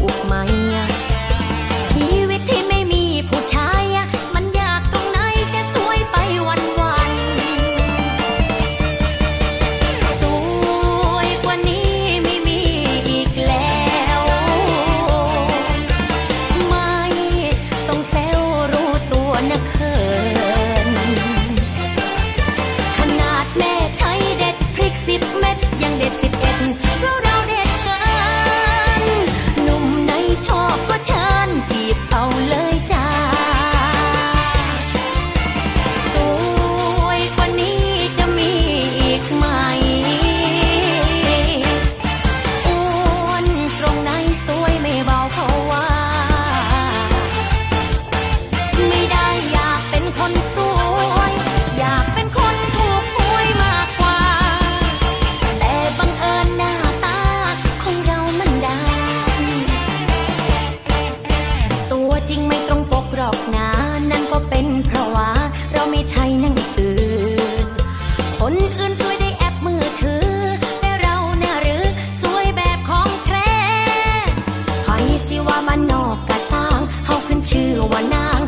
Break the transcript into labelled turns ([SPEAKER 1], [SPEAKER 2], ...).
[SPEAKER 1] With my บ้านนอกกะสร้างเฮาขึ้นชื่อว่านาง